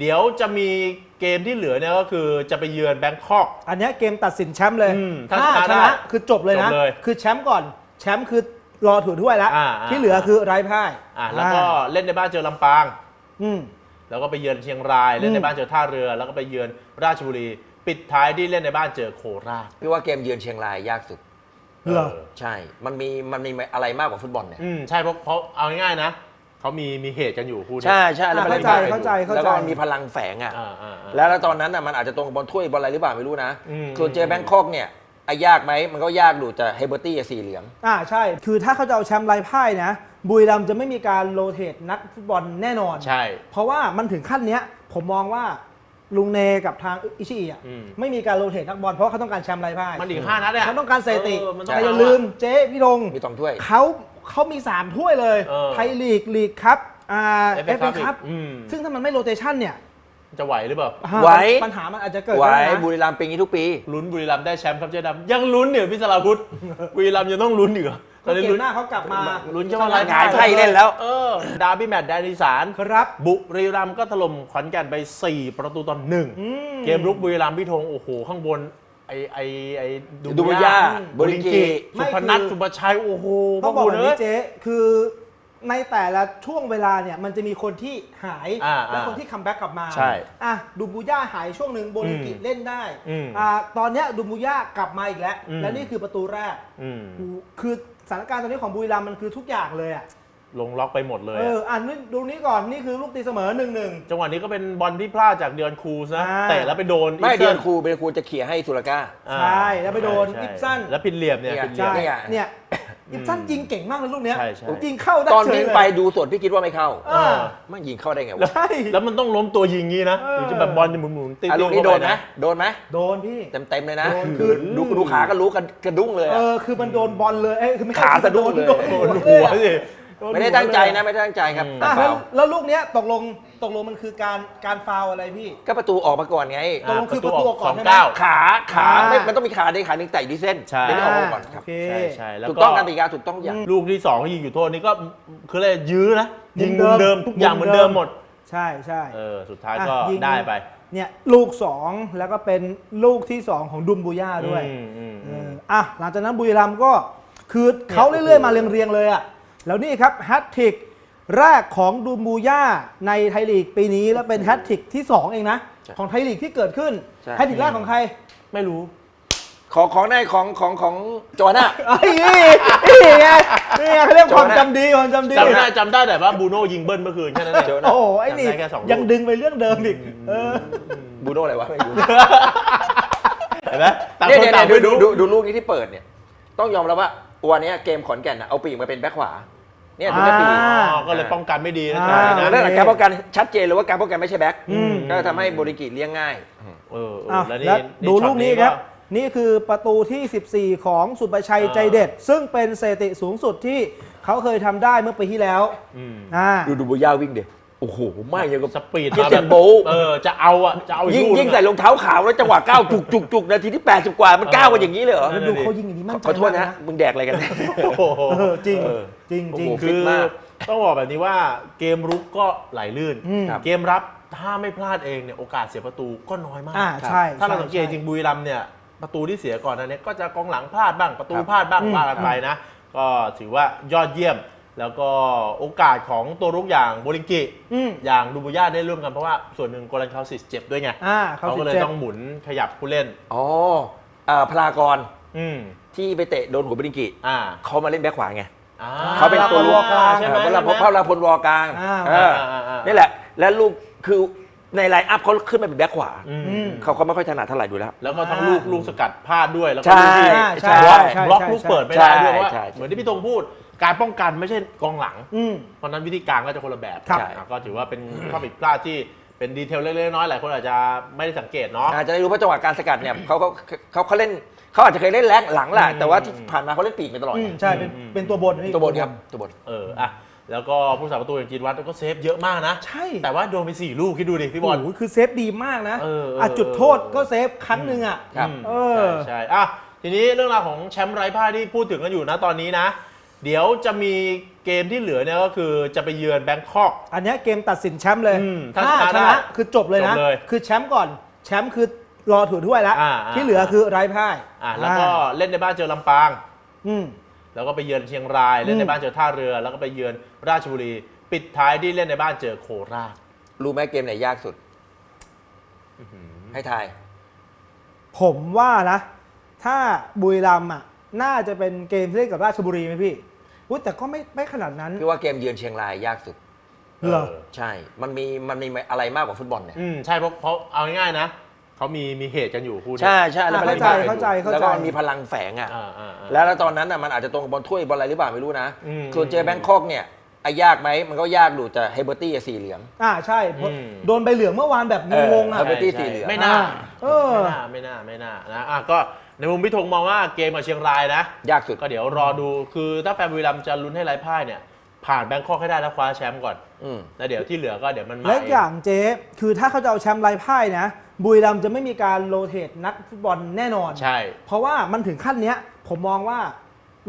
เดี๋ยวจะมีเกมที่เหลือเนี่ยก็คือจะไปเยือนแบงคอก อันเนี้ยเกมตัดสินแชมป์เลย อืมถ้าถ้าชชนะนะได้คือจบเลยนะ จบเลยคือแชมป์ก่อน แชมป์คือรอถือถ้วยแล้ว อ่าอ่า ที่เหลือคือไร้พ่ายอะแล้วก็เล่นในบ้านเจอลำปาง อืม แล้วก็ไปเยือนเชียงราย เล่นในอืมบ้านเจอท่าเรือ แล้วก็ไปเยือนราชบุรี ปิดท้ายที่เล่นในบ้านเจอโคราชพี่ว่าเกมเยือนเชียงรายยากสุด เหรอเออใช่ มันมีมันมีอะไรมากกว่าฟุตบอลเนี่ย อืมใช่เพราะเพราะเอาง่ายๆนะ เขามีมีเหตุกันอยู่คู่นี้ ใช่ใช่แล้วมันเข้าใจเข้าใจเข้าใจ แล้วก็มันมีพลังแฝงอะอ่าอ่าอ่าแล้วแล้วตอนนั้นอะมันอาจจะตรงกับบอลถ้วยบอลอะไรหรือเปล่าไม่รู้นะอืม ส่วนเจอแบงคอกเนี่ยไอ้ยากไหมมันก็ยากดูแต่เฮเบอร์ตี้สีเหลือง อ่าใช่ คือถ้าเขาจะเอาแชมป์ไร้พ่ายนะ บุรีรัมย์จะไม่มีการโรเตทนักฟุตบอลแน่นอน ใช่ เพราะว่ามันถึงขั้นเนี้ย ผมมองว่าลุงเนกับทางอิชิอิอะอืม ไม่มีการโรเตทนักบอลเพราะว่าเขาต้องการแชมป์ไร้พ่ายมันอีกห้านัดเนี่ยเขาต้องการสถิติเออมันต้องแต่อย่าเลืมเจ๊พี่ธงมีตองถ้วย เขา เขามี 3 ถ้วยเลย เออไทยลีกลีกครับอ่าเอ FA ฟเอคัพอืม ซึ่งถ้ามันไม่โรเตชันเนี่ยจะไหวหรือเปล่าไหว ปัญหามันอาจจะเกิดไว้ได้นะบุรีรัมย์เป็นอย่างนี้ทุกปี ลุ้นบุรีรัมย์ได้แชมป์ครับเจ๊ดำยังลุ้นเนี่ยพี่สราพุทธ บุรีรัมย์ยังต้องลุ้นอีกเหรอตตออนนนี้เกลุ้มนหน้าเขากลับมาลุ้นจะว่าชะหงายไพ่เล่นแล้ว เออดาร์บี้แมตช์แดนอีสานครับ บุรีรัมย์ก็ถล่มขอนแก่นไป 4 ประตูต่อหนึ่งอืม เกมรุกบุรีรัมย์พี่ธงโอ้โหข้างบน ไอไอไอดูบุย่าบริงกิไม่สุพนัทคือ สุภชัยโอ้โหต้องบอกพแบระบคุณนี้เอ้ย เจ๊คือในแต่ละช่วงเวลาเนี่ยมันจะมีคนที่หายอ่าและอ่าคนที่คัมแบ็กกลับมาใช่อะดูบูย่าหายช่วงหนึ่งโบลิงกิอืมเล่นได้อืมอ่าตอนเนี้ยดูบูย่ากลับมาอีกแล้ว อืม และนี่คือประตูแรกอืม คือสถานการณ์ตอนนี้ของบุรีรัมย์มันคือทุกอย่างเลยอะ ลงล็อกไปหมดเลยเออะออ่านนี่ดูนี้ก่อนนี่คือลูกตีเสมอหนึ่งหนึ่ง จังหวะนี้ก็เป็นบอลที่พลาดจากเดือนครูซนะอ่า เตะแล้วไปโดนไม่ปเดือนซครูเดือนครูจะเขี่ยให้สุรก้าอ่าใช่แล้วไปโดนใช่อิปซัน แล้วผิดเหลี่ยมเนี่ยเนี่ยผิดเหลี่ยมใช่เนี่ย เนี่ยอิปซันยิงเก่งมากเลยลูกเนี้ยใช่ใช่ ยิงเข้าได้ตอนเฉยยิงเลยไปดูสดพี่คิดว่าไม่เข้าอ่ามันยิงเข้าได้ไงแล้ววะใช่ แล้วมันต้องล้มตัวยิงงี้นะเออ ถึงจะแบบบอลจะหมุนๆติ๊อะลูกนี้โดนไหมโดนไหมโดนพี่ เต็มเต็มๆเลยนะโดนคือดูดูขาก็รู้กันกระดุ้งเลยเออะ อคือมันโดนบอลเลยเอ้ยคือไม่ใช่ขาสะดุ้งเลย โดนโดโดนนหัหัววเลยสิ ไม่ได้ตั้งใจนะไม่ได้ตั้งใจครับอืมแต่อะเปแล้วล่าแล้วลูกเนี้ยตกลงตกลงมันคือการการฟาวล์อะไรพี่ ก็ประตูออกมาก่อนไงตกลงคือประตูออกก่อนสใช่งไหมเก้าขาขาอ่า ไม่มันต้องมีขาในขาหนึ่งไต่ดีเส้นใช่ เดี๋ยวออกมาก่อนครับ โอเค ใช่ใช่แล้วถูกก็ต้องการตีกาถูกต้องอย่าง ลูกที่สองเขายิงอยู่โทษนี่ก็คืออะไรยื้อนะยิงมุมุมมเดิเดิมมทุกอย่างเหมือนเดิมหมดใช่ใช่เออสุดท้ายอะก็ยิงได้ไปเนี่ยลูก 2 แล้วก็เป็นลูกที่ 2 ของดุมบูย่าด้วยอืมอืมเออืม ออะหลังจากนั้นบุรีรัมย์ก็คือเขาเรื่อยๆมาเรียงๆเลยอะ แล้วนี่ครับแฮตทริกแรกของดุมบูย่าในไทยลีกปีนี้แล้วเป็นแฮตทริกที่ 2 เองนะ ใช่ของไทยลีกที่เกิดขึ้นใช่ แฮตทริกแรกของใครไม่รู้ ของของได้ของของของจอห์นน่ะ ไอ้นี่นี่ไงนี่ไงเขาเรียกความจำดีความจำดี จำได้จำได้แต่ว่าบูโน่ยิงเบิ้ลเมื่อคืนแค่นั้นเองเดี๋ยวนะโอ้โหไอ้นี่จำได้แค่สองลูก ยังดึงไปเรื่องเดิมอีกเออ บูโน่อะไรวะไม่รู้ เห็นไหมต่างเนี่ยคนเนี่ยต่างเนี่ยไม่ดูรู้ ดูดูลูกนี้ที่เปิดเนี่ย ต้องยอมรับว่าวันนี้เกมขอนแก่นน่ะเอาปีกมาเป็นแบ็คขวา เนี่ยดูแค่ปีกอ่า อ๋อก็เลยป้องกันไม่ดีนะอ่าจังหวะนั่นี้นนะแหละการป้องกันชัดเจนเลยว่าการป้องกันไม่ใช่แบ็คอืม ก็ทำให้บริกิเลี้ยงง่าย เออเอออะแล้วนี่แล้วดูช็ลูอตกนี้ครับ นี่คือประตูที่ 14 ของสุประชัยอ่าใจเด็ด ซึ่งเป็นสถิติสูงสุดที่เขาเคยทำได้เมื่อปีที่แล้วอืม อ่าดูดูบุย่าวิ่งเด็โอ้โหไม่ยังกับสปีดเยมาเซีแบยนบโบว์เออจะเอาอะจะเอาอีกยิงลูกยิงนึใส่อะรองเท้าขาวแล้วจังหวะก้าวจุกจุกจุกนาทีที่ 80 กว่ามันก้าวกันอย่างนี้เลยเหรอแล้วดูเขายิงอย่างนี้มั่นใจขอโทษมากนะมึงแดกอะไรกันโอ้โหเออจริงเออจริงจริงโอ้โหคือฟิตมากต้องบอกแบบนี้ว่าเกมรุกก็ไหลลื่นอืมเกมรับถ้าไม่พลาดเองเนี่ยโอกาสเสียประตูก็น้อยมากอ่าใช่ถ้าเราใช่สังเกตจริงบุรีรัมย์เนี่ยประตูที่เสียก่อนหนั้านเนี่ยก็จะกองหลังพลาดบ้างประตูครับพลาดบ้างอืมว่ากันไปนะก็ถือว่ายอดเยี่ยม แล้วก็โอกาสของตัวรุกอย่างโบลิงกิอืมอย่างดูบุย่าได้ร่วมกันเพราะว่าส่วนหนึ่งโกลันคาสิสเจ็บด้วยไงอ่าเขาเขาสิก็บเลยเจ็ดต้องหมุนขยับผู้เล่น อ๋ออ่าพลากรอืมที่ไปเตะโดนหัวบริงกิอ่าเขามาเล่นแบ็คขวาไง อ่เขาเป็นตัววอลกลางใช่ไหมเวลาพบใช่พไหมลาพลวอกลางอ่า เอออ่าอ่านี่แหละ แล้วลูกคือในไลน์อัพเขาขึ้นมาเป็นแบ็คขวาอืมอืม เขาเขาไม่ค่อยถนัดเท่าไหร่ดูแล้ว แล้วก็ทั้งอ่าลูกลูกสกัดพลาดด้วยแล้วก็ใช่ ลูกที่ ใช่บล็อกใช่บล็อกใช่ลูกเปิดไม่ได้ด้วยใช่เพราะว่าใช่ เหมือนที่พี่ตงพูด การป้องกันไม่ใช่กองหลัง อืม เพราะฉะนั้นวิธีการก็จะคนละแบบครับอะก็ถือว่าเป็นข้อผิดพลาดที่เป็นดีเทลเล็กๆน้อยๆหลายคนอาจจะไม่ได้สังเกตเนาะ อาจจะได้รู้ว่าจังหวะการสกัดเนี่ยเขาเขาเขาเขาเล่นเขาอาจจะเคยเล่นแรงหลังแหละอืมแต่ว่าที่ผ่านมาเขาเล่นปีกมาตลอดอืม ใช่ เป็นอืมเป็นตัวบนพี่ตัวบนครับตัวบน เอออะแล้วก็ผู้สาประตูอย่างจีนวัดก็เซฟเยอะมากนะ ใช่แต่ว่าโดนไปสี่ลูกคิดดูดิพี่บอล โอ้โหคือเซฟดีมากนะเออเอออะจุดโทษก็เซฟครั้งหนึ่งอะ ครับมเออ ใช่ใช่อะทีนี้เรื่องราวของแชมป์ไร้พ่ายที่พูดถึงกันอยู่นะตอนนี้นะ เดี๋ยวจะมีเกมที่เหลือเนี่ยก็คือจะไปเยือนแบงคอก อันเนี้ยเกมตัดสินแชมป์เลยอืมถ้าถ้าชชนะนะได้คือจบเลยนะ จบเลยคือแชมป์ก่อน แชมป์คือรอถือถ้วยแล้ว อ่าอ่า ที่เหลือคือไร้พ่ายอะแล้วก็เล่นในบ้านเจอลำปาง อืม แล้วก็ไปเยือนเชียงรายเล่นในอืมบ้านเจอท่าเรือ แล้วก็ไปเยือนราชบุรี ปิดท้ายที่เล่นในบ้านเจอโคราช รู้ไหมเกมไหนยากสุด ให้ทาย ผมว่านะ ถ้าบุรีรัมย์อะ น่าจะเป็นเกมที่เล่นกับราชบุรีไหมพี่ อุ๊ยแต่ก็ไม่ไม่ขนาดนั้น พี่ว่าเกมเยือนเชียงรายยากสุด เหรอ ใช่ มันมีมันมีอะไรมากกว่าฟุตบอลเนี่ย อืมใช่เพราะเพราะเอาง่ายๆนะเขามีมีเหตุกันอยู่คู่นี้ ใช่ใช่แล้วมันเข้าใจมีเข้าใจเข้าใจ แล้วก็มันมีพลังแฝงอะอ่าอ่าอ่าแล้วแล้วตอนนั้นอะมันอาจจะตรงกับบอลถ้วยบอลอะไรหรือเปล่าไม่รู้นะ อืม ส่วนเจอแบงคอกเนี่ยไอ้ยากไหมมันก็ยากดูแต่เฮเบอร์ตี้สีเหลือง อ่าใช่เพราะอืม โดนใบเหลืองเมื่อวานแบบงงๆอะ เออ Liberty ใช่สีเหลือง ไม่น่าเออ ไม่น่าไม่น่าไม่น่านะอะก็ ในมุมพิธงมองว่าเกมกับเชียงรายนะ ยากสุด ก็เดี๋ยวรอดูคือถ้าแฟนบุรีรัมย์จะลุ้นให้ไร้พ่ายเนี่ย ผ่านแบงคอกให้ได้แล้วคว้าแชมป์ก่อนอืม แล้วเดี๋ยวที่เหลือก็เดี๋ยวมันมาและเอย่างเจ๊คือถ้าเขาจะเอาแชมป์ไร้พ่ายนะบุรีรัมย์จะไม่มีการโรเตทนักฟุตบอลแน่นอน ใช่ เพราะว่ามันถึงขั้นเนี้ย ผมมองว่า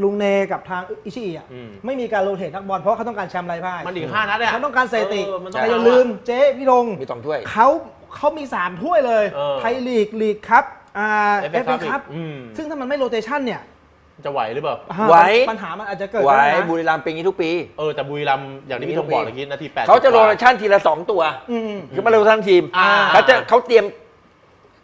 ลุงเนกับทางอิชิอิอะอืม ไม่มีการโรเตทนักบอลเพราะเขาต้องการแชมป์ไร้พ่ายมันอีกห้านัดเนี่ยเขาต้องการสถิติเออมันต้องแต่อย่าเลืมเจ๊พี่ธงมีสองถ้วย เขาเขามี3ถ้วยเลยเออ ไทยลีกลีกครับ อ่าเอฟเอเอฟคัเอพคัพอืม ซึ่งถ้ามันไม่โรเตชันเนี่ยจะไหวหรือเปล่าไหว ปัญหามันอาจจะเกิดไว้ได้นะบุรีรัมย์เป็นอย่างนี้ทุกปี เออแต่บุรีรัมย์อย่างที่พี่ธงบอกเมื่อกี้นาทีแปด เขาจะโรเตชั่นทีละสองตัว อืม คือมาโรเตชั่นทีมอ่า เขาจะเขาเตรียม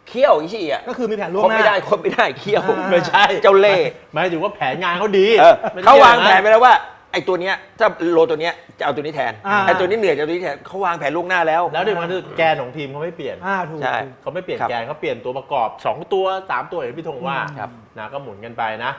เคี่ยวอิชิอะก็คือมีแผนล่วคงบหน้า ไม่ได้คบไม่ได้เคี่ยวอ่า ไม่ใช่เจ้าเล่ห์หมายถึงว่าแผนงานเขาดีเออไม่ได้เขาวางกี่ยแผนไปแล้วว่า ไอ้ตัวเนี้ยถ้าโลตัวเนี้ยจะเอาตัวนี้แทนอ่า ไอ้ตัวนี้เหนื่อยจะเอาตัวนี้แทนเขาวางแผนล่วงหน้าแล้ว แล้วเดี๋ยวมันคือแกนของทีมเขาไม่เปลี่ยน อ่าถูกใช่ ถูก เขาไม่เปลี่ยนครับแกนเขาเปลี่ยนตัวประกอบ 2 ตัว 3 ตัวอย่างที่พี่ธงว่าครับ นะก็หมุนกันไปนะ